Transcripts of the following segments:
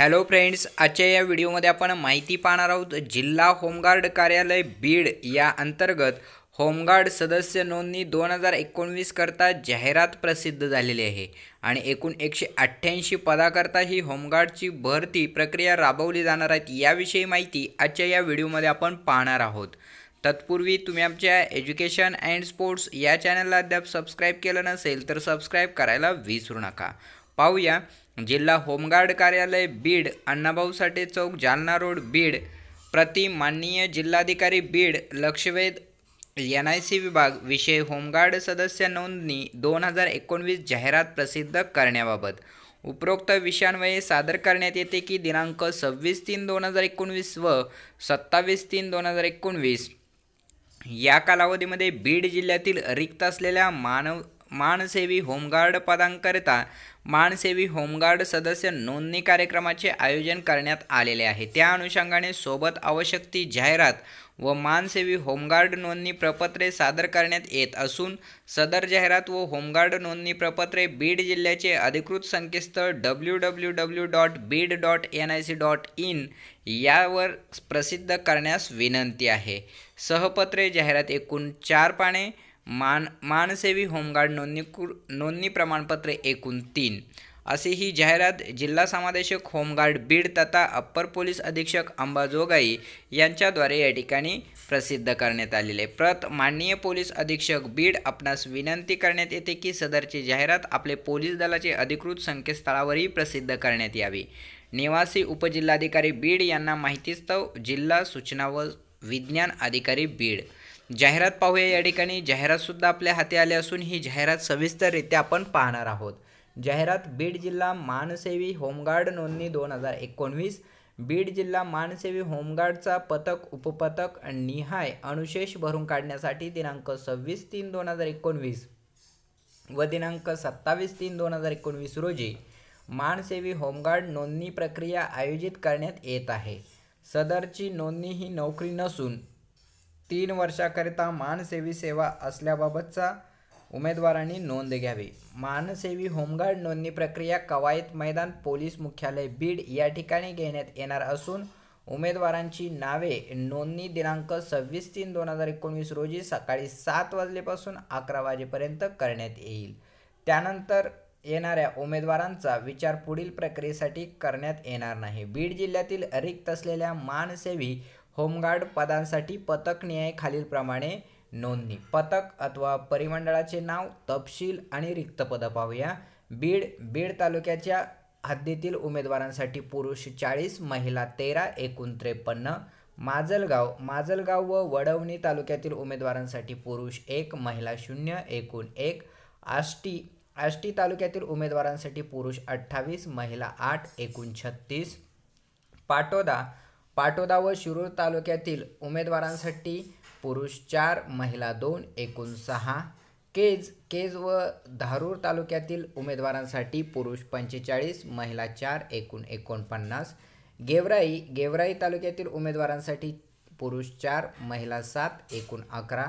Hello friends आजच्या या व्हिडिओमध्ये आपण माहिती पाहणार आहोत जिल्हा होमगार्ड कार्यालय बीड या अंतर्गत होमगार्ड सदस्य नोंदणी दोन हजार एकोणवीस करता जाहिरात प्रसिद्ध झालेली आहे. आणि एकूण एकशे अठ्ठ्याऐंशी पदाकरता ही होमगार्डची भरती प्रक्रिया राबवली जाणार आहेत याविषयी माहिती आजच्या या व्हिडिओमध्ये आपण पाहणार आहोत. तत्पूर्वी तुम्ही आमच्या एज्युकेशन अँड स्पोर्ट्स या चॅनलला अद्याप सबस्क्राईब केलं नसेल तर सबस्क्राईब करायला विसरू नका. पाहूया जिल्हा होमगार्ड कार्यालय बीड अण्णाभाऊ साठे चौक जालना रोड बीड. प्रति माननीय जिल्हाधिकारी बीड लक्षवेध एन आय सी विभाग विषय होमगार्ड सदस्य नोंदणी दोन हजार एकोणवीस जाहिरात प्रसिद्ध करण्याबाबत. उपरोक्त विषयांवये सादर करण्यात येते की दिनांक सव्वीस तीन दोन हजार एकोणवीस व सत्तावीस तीन दोन हजार एकोणवीस. या कालावधीमध्ये बीड जिल्ह्यातील रिक्त असलेल्या मानव मानसेवी होमगार्ड पदांकरिता मानसेवी होमगार्ड सदस्य नोंदणी कार्यक्रमाचे आयोजन करण्यात आलेले आहे. त्या अनुषंगाने सोबत आवश्यक ती जाहिरात व मानसेवी होमगार्ड नोंदणी प्रपत्रे सादर करण्यात येत असून सदर जाहिरात व होमगार्ड नोंदणी प्रपत्रे बीड जिल्ह्याचे अधिकृत संकेतस्थळ W W W dot Beed dot N I C dot in यावर प्रसिद्ध करण्यास विनंती आहे. सहपत्रे जाहिरात एकूण चार पाने मान मानसेवी होमगार्ड नोंदणी नोंदणी प्रमाणपत्रे एकूण तीन. अशी ही जाहिरात जिल्हा समादेशक होमगार्ड बीड तथा अप्पर पोलीस अधीक्षक अंबाजोगाई यांच्याद्वारे या ठिकाणी प्रसिद्ध करण्यात आलेले प्रत माननीय पोलीस अधीक्षक बीड आपणास विनंती करण्यात येते की सदरची जाहिरात आपले पोलीस दलाचे अधिकृत संकेतस्थळावरही प्रसिद्ध करण्यात यावी. निवासी उपजिल्हाधिकारी बीड यांना माहितीस्तव जिल्हा सूचना व विज्ञान अधिकारी बीड. जाहिरात पाहूया या ठिकाणी. जाहिरातसुद्धा आपल्या हाती आली असून ही जाहिरात सविस्तररित्या आपण पाहणार आहोत. जाहिरात बीड जिल्हा मानसेवी होमगार्ड नोंदणी दोन हजार एकोणवीस. बीड जिल्हा मानसेवी होमगार्डचा पथक उपपथक निहाय अनुशेष भरून काढण्यासाठी दिनांक सव्वीस तीन दोन हजार एकोणवीस व दिनांक सत्तावीस तीन दोन हजार एकोणवीस रोजी मानसेवी होमगार्ड नोंदणी प्रक्रिया आयोजित करण्यात येत आहे. सदरची नोंदणी ही नोकरी नसून तीन वर्षाकरिता मानसेवी सेवा असल्याबाबतचा उमेदवारांनी नोंद घ्यावी. मानसेवी होमगार्ड नोंदणी प्रक्रिया कवायत मैदान पोलीस मुख्यालय बीड या ठिकाणी घेण्यात येणार असून उमेदवारांची नावे नोंदणी दिनांक सव्वीस तीन दोन हजार एकोणवीस रोजी सकाळी सात वाजलेपासून अकरा वाजेपर्यंत करण्यात येईल. त्यानंतर येणाऱ्या उमेदवारांचा विचार पुढील प्रक्रियेसाठी करण्यात येणार नाही. बीड जिल्ह्यातील रिक्त असलेल्या मानसेवी होमगार्ड पदांसाठी पथकनिहाय खालीलप्रमाणे नोंदणी. पथक अथवा परिमंडळाचे नाव तपशील आणि रिक्त पदं पाहूया. बीड बीड तालुक्याच्या हद्दीतील उमेदवारांसाठी पुरुष चाळीस महिला तेरा एकूण त्रेपन्न. माजलगाव माजलगाव व वडवणी तालुक्यातील उमेदवारांसाठी पुरुष एक महिला शून्य एकूण एक. आष्टी आष्टी तालुक्यातील उमेदवारांसाठी पुरुष अठ्ठावीस महिला आठ एकूण छत्तीस. पाटोदा पाटोदा व शिरूर तालुक्यातील उमेदवारांसाठी पुरुष चार महिला दोन एकूण सहा. केज केज व धारूर तालुक्यातील उमेदवारांसाठी पुरुष पंचेचाळीस महिला चार एकूण एकोणपन्नास. गेवराई गेवराई तालुक्यातील उमेदवारांसाठी पुरुष चार महिला सात एकूण अकरा.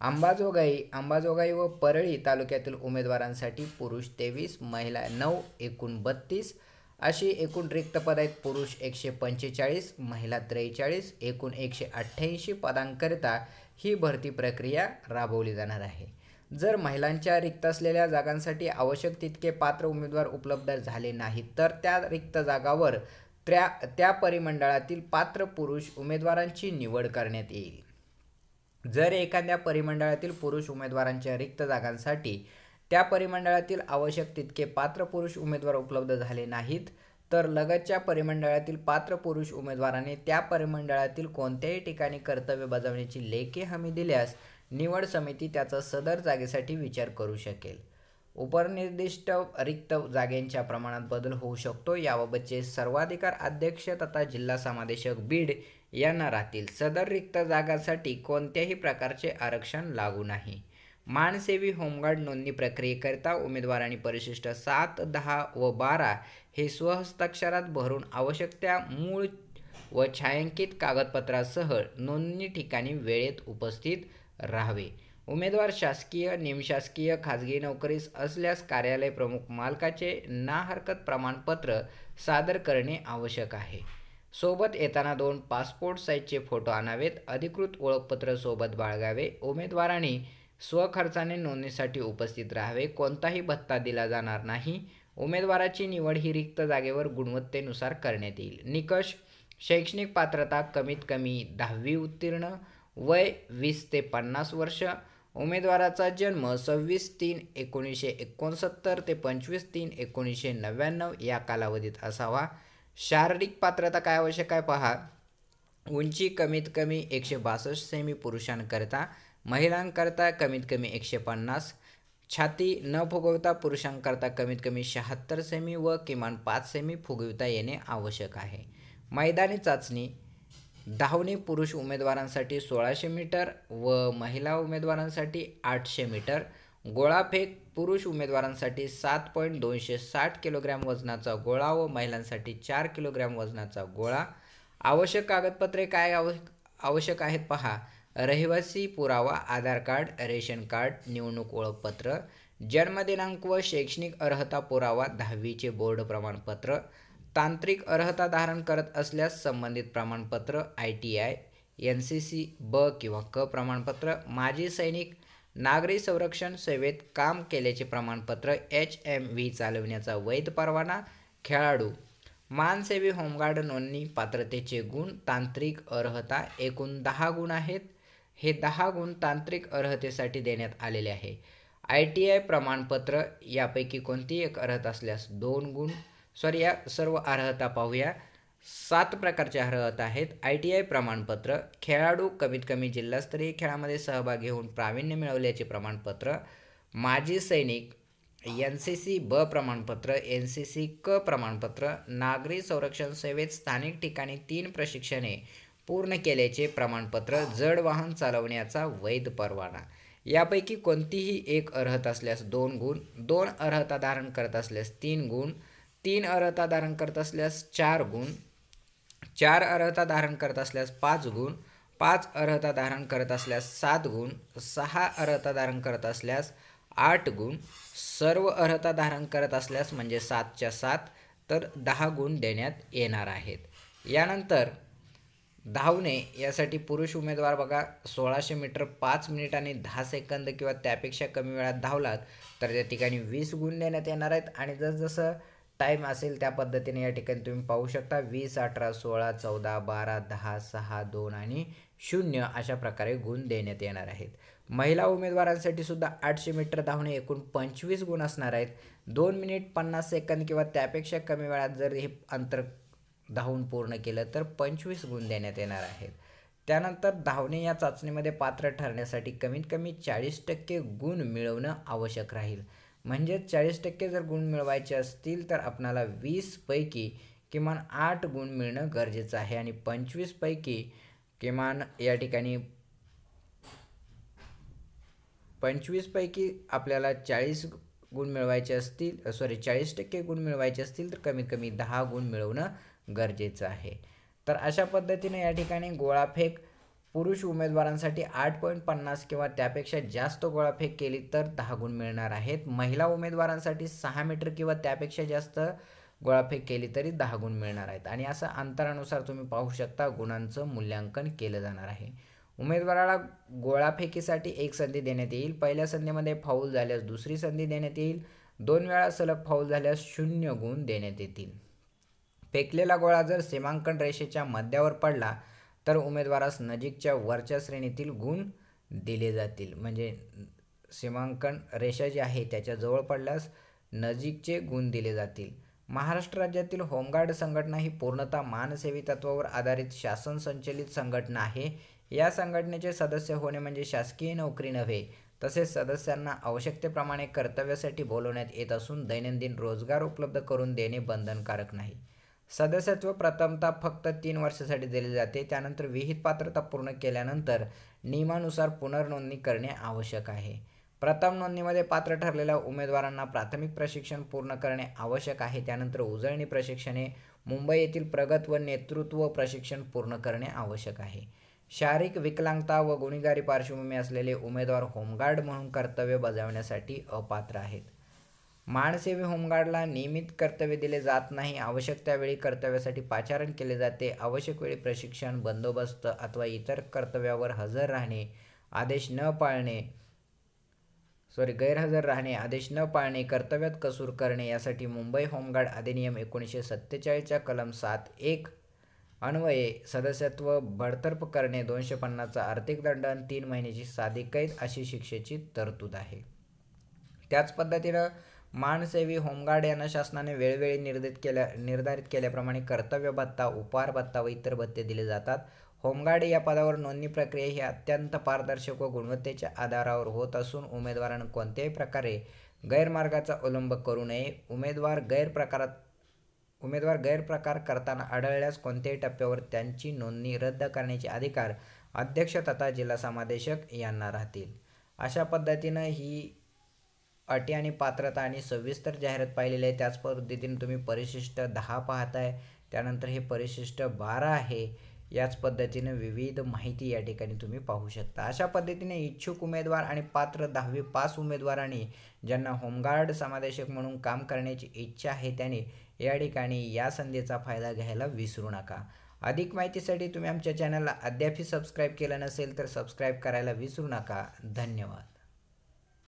अंबाजोगाई अंबाजोगाई व परळी तालुक्यातील उमेदवारांसाठी पुरुष तेवीस महिला नऊ एकूण बत्तीस. अशी एकूण रिक्त पद आहेत. पुरुष एकशे पंचेचाळीस महिला त्रेचाळीस एकूण एकशे अठ्ठ्याऐंशी पदांकरिता ही भरती प्रक्रिया राबवली जाणार आहे. जर महिलांच्या रिक्त असलेल्या जागांसाठी आवश्यक तितके पात्र उमेदवार उपलब्ध झाले नाहीत तर त्या रिक्त जागावर त्या त्या परिमंडळातील पात्र पुरुष उमेदवारांची निवड करण्यात येईल. जर एखाद्या परिमंडळातील पुरुष उमेदवारांच्या रिक्त जागांसाठी त्या परिमंडळातील आवश्यक तितके पात्र पुरुष उमेदवार उपलब्ध झाले नाहीत. तर लगतच्या परिमंडळातील पात्र पुरुष उमेदवाराने त्या परिमंडळातील कोणत्याही ठिकाणी कर्तव्य बजावण्याची लेखी हमी दिल्यास निवड समिती त्याचा सदर जागेसाठी विचार करू शकेल. उपनिर्दिष्ट रिक्त जागेंच्या प्रमाणात बदल होऊ शकतो. याबाबतचे सर्वाधिकार अध्यक्ष तथा जिल्हा समादेशक बीड यांना राहतील. सदर रिक्त जागासाठी कोणत्याही प्रकारचे आरक्षण लागू नाही. मानसेवी होमगार्ड नोंदणी प्रक्रियेकरिता उमेदवारांनी परिशिष्ट सात दहा व बारा हे स्वहस्ताक्षरात भरून आवश्यक त्या मूळ व छायांकित कागदपत्रासह नोंदणी ठिकाणी वेळेत उपस्थित राहावे. उमेदवार शासकीय निमशासकीय खाजगी नोकरीस असल्यास कार्यालय प्रमुख मालकाचे ना हरकत प्रमाणपत्र सादर करणे आवश्यक आहे. सोबत येताना दोन पासपोर्ट साईजचे फोटो आणावेत. अधिकृत ओळखपत्र सोबत बाळगावे. उमेदवारांनी स्वखर्चाने नोंदणीसाठी उपस्थित राहावे. कोणताही भत्ता दिला जाणार नाही. उमेदवाराची निवड ही रिक्त जागेवर गुणवत्तेनुसार करण्यात येईल. निकष शैक्षणिक पात्रता कमीत कमी दहावी उत्तीर्ण वय वीस ते पन्नास वर्ष उमेदवाराचा जन्म सव्वीस तीन एकोणीसशे एकोणसत्तर ते पंचवीस तीन एकोणीसशे नव्याण्णव या कालावधीत असावा. शारीरिक पात्रता काय आवश्यक आहे? पहा. उंची कमीत कमी एकशे बासष्ट सेमी पुरुषांकरिता महिलांकरता कमीत कमी एकशे पन्नास छाती न फुगवता पुरुषांकरता कमीत कमी शहात्तर सेमी व किमान पाच सेमी फुगविता येणे आवश्यक आहे. मैदानी चाचणी धावणे पुरुष उमेदवारांसाठी सोळाशे मीटर व महिला उमेदवारांसाठी आठशे मीटर गोळाफेक पुरुष उमेदवारांसाठी सात पॉईंट दोनशे साठ किलोग्रॅम वजनाचा गोळा व महिलांसाठी चार किलोग्रॅम वजनाचा गोळा. आवश्यक कागदपत्रे काय आव आवश्यक आहेत पहा. रहिवासी पुरावा आधार कार्ड रेशन कार्ड निवडणूक ओळखपत्र जन्मदिनांक व शैक्षणिक अर्हता पुरावा दहावीचे बोर्ड प्रमाणपत्र तांत्रिक अर्हता धारण करत असल्यास संबंधित प्रमाणपत्र I T I N C C ब किंवा क प्रमाणपत्र माजी सैनिक नागरी संरक्षण सेवेत काम केल्याचे प्रमाणपत्र एच एम व्ही चालवण्याचा वैध परवाना खेळाडू मानसेवी होमगार्ड नोंदणी पात्रतेचे गुण तांत्रिक अर्हता एकूण दहा गुण आहेत. हे दहा गुण तांत्रिक अर्हतेसाठी देण्यात आलेले आहे. आय टी आय प्रमाणपत्र यापैकी कोणती एक अर्हता असल्यास दोन गुण. सॉरी या सर्व अर्हता पाहूया. सात प्रकारचे अर्हता आहेत. आय टी आय प्रमाणपत्र खेळाडू कमीत कमी जिल्हास्तरीय खेळामध्ये सहभाग घेऊन प्रावीण्य मिळवल्याचे प्रमाणपत्र माजी सैनिक एन सी सी ब प्रमाणपत्र एन सी सी क प्रमाणपत्र नागरी संरक्षण सेवेत स्थानिक ठिकाणी तीन प्रशिक्षणे पूर्ण केल्याचे प्रमाणपत्र जड वाहन चालवण्याचा वैध परवाना. यापैकी कोणतीही एक अर्हता असल्यास दोन गुण दोन अर्हता धारण करत असल्यास तीन गुण तीन अर्हता धारण करत असल्यास चार गुण चार अर्हता धारण करत असल्यास पाच गुण पाच अर्हता धारण करत असल्यास सात गुण सहा अर्हता धारण करत असल्यास आठ गुण सर्व अर्हता धारण करत असल्यास म्हणजे सातच्या सात तर दहा गुण देण्यात येणार आहेत. यानंतर धावणे यासाठी पुरुष उमेदवार बघा सोळाशे मीटर पाच मिनिट आणि दहा सेकंद किंवा त्यापेक्षा कमी वेळात धावलात तर त्या ठिकाणी वीस गुण देण्यात येणार आहेत. आणि जसजसं टाईम असेल त्या पद्धतीने या ठिकाणी तुम्ही पाहू शकता वीस अठरा सोळा चौदा बारा दहा सहा दोन आणि शून्य अशा प्रकारे गुण देण्यात येणार आहेत. महिला उमेदवारांसाठी सुद्धा आठशे मीटर धावणे एकूण पंचवीस गुण असणार आहेत. दोन मिनिट पन्नास सेकंद किंवा त्यापेक्षा कमी वेळात जर हे अंतर धावून पूर्ण केलं तर पंचवीस गुण देण्यात येणार आहेत. त्यानंतर धावणे या चाचणीमध्ये पात्र ठरण्यासाठी कमीत कमी चाळीस टक्के गुण मिळवणं आवश्यक राहील. म्हणजेच चाळीस टक्के जर गुण मिळवायचे असतील तर आपणाला वीसपैकी किमान आठ गुण मिळणं गरजेचं आहे आणि पंचवीसपैकी किमान या ठिकाणी पंचवीसपैकी आपल्याला चाळीस गुण मिळवायचे असतील सॉरी चाळीस टक्के गुण मिळवायचे असतील तर कमीत कमी दहा गुण मिळवणं गरजेचं आहे. तर अशा पद्धतीने या ठिकाणी गोळाफेक पुरुष उमेदवारांसाठी आठ पॉईंट पन्नास किंवा त्यापेक्षा जास्त गोळाफेक केली तर दहा गुण मिळणार आहेत. महिला उमेदवारांसाठी सहा मीटर किंवा त्यापेक्षा जास्त गोळाफेक केली तरी दहा गुण मिळणार आहेत. आणि असं अंतरानुसार तुम्ही पाहू शकता गुणांचं मूल्यांकन केलं जाणार आहे. उमेदवाराला गोळाफेकीसाठी एक संधी देण्यात येईल. पहिल्या संधीमध्ये फाऊल झाल्यास दुसरी संधी देण्यात येईल. दोन वेळा सलग फाऊल झाल्यास शून्य गुण देण्यात येतील. फेकलेला गोळा जर सीमांकन रेषेच्या मध्यावर पडला तर उमेदवारास नजीकच्या वरच्या श्रेणीतील गुण दिले जातील. म्हणजे सीमांकन रेषा जी आहे त्याच्याजवळ पडल्यास नजीकचे गुण दिले जातील. महाराष्ट्र राज्यातील होमगार्ड संघटना ही पूर्णतः मानसेवी तत्वावर आधारित शासन संचलित संघटना आहे. या संघटनेचे सदस्य होणे म्हणजे शासकीय नोकरी नव्हे तसेच सदस्यांना आवश्यकतेप्रमाणे कर्तव्यासाठी बोलवण्यात येत असून दैनंदिन रोजगार उपलब्ध करून देणे बंधनकारक नाही. सदस्यत्व प्रथमता फक्त तीन वर्षासाठी दिले जाते. त्यानंतर विहित पात्रता पूर्ण केल्यानंतर नियमानुसार पुनर्नोंदणी करणे आवश्यक आहे. प्रथम नोंदणीमध्ये पात्र ठरलेल्या उमेदवारांना प्राथमिक प्रशिक्षण पूर्ण करणे आवश्यक आहे. त्यानंतर उजळणी प्रशिक्षणे मुंबई येथील प्रगत व नेतृत्व प्रशिक्षण पूर्ण करणे आवश्यक आहे. शारीरिक विकलांगता व गुन्हेगारी पार्श्वभूमी असलेले उमेदवार होमगार्ड म्हणून कर्तव्य बजावण्यासाठी अपात्र आहेत. मानसेवी होमगार्डला नियमित कर्तव्य दिले जात नाही. आवश्यक त्यावेळी कर्तव्यासाठी पाचारण केले जाते. आवश्यक वेळी प्रशिक्षण बंदोबस्त अथवा इतर कर्तव्यावर हजर राहणे आदेश न पाळणे सॉरी गैरहजर राहणे आदेश न पाळणे कर्तव्यात कसूर करणे यासाठी मुंबई होमगार्ड अधिनियम एकोणीसशे सत्तेचाळीसच्या कलम सात एक अन्वये सदस्यत्व बडतर्फ करणे दोनशे पन्नासचा आर्थिक दंड आणि तीन महिन्याची साधी कैद अशी शिक्षेची तरतूद आहे. त्याच पद्धतीनं मानसेवी होमगार्ड यांना शासनाने वेळोवेळी निर्धारित केल्या निर्धारित केल्याप्रमाणे कर्तव्य भत्ता उपहार भत्ता व इतर भत्ते दिले जातात. होमगार्ड या पदावर नोंदणी प्रक्रिया ही अत्यंत पारदर्शक व गुणवत्तेच्या आधारावर होत असून उमेदवारांना कोणत्याही प्रकारे गैरमार्गाचा अवलंब करू नये. उमेदवार गैरप्रकारात उमेदवार गैरप्रकार करताना आढळल्यास कोणत्याही टप्प्यावर त्यांची नोंदणी रद्द करण्याचे अधिकार अध्यक्ष तथा जिल्हा समादेशक यांना राहतील. अशा पद्धतीनं ही अटी आणि पात्रता आणि सविस्तर जाहिरात पाहिलेली आहे. त्याच पद्धतीने तुम्ही परिशिष्ट दहा पाहताय. त्यानंतर हे परिशिष्ट बारा आहे. याच पद्धतीने विविध माहिती या ठिकाणी तुम्ही पाहू शकता. अशा पद्धतीने इच्छुक उमेदवार आणि पात्र दहावी पास उमेदवारांनी ज्यांना होमगार्ड समादेशक म्हणून काम करण्याची इच्छा आहे त्यांनी या ठिकाणी या संधीचा फायदा घ्यायला विसरू नका. अधिक माहितीसाठी तुम्ही आमच्या चॅनलला अद्यापही सबस्क्राईब केलं नसेल तर सबस्क्राईब करायला विसरू नका. धन्यवाद.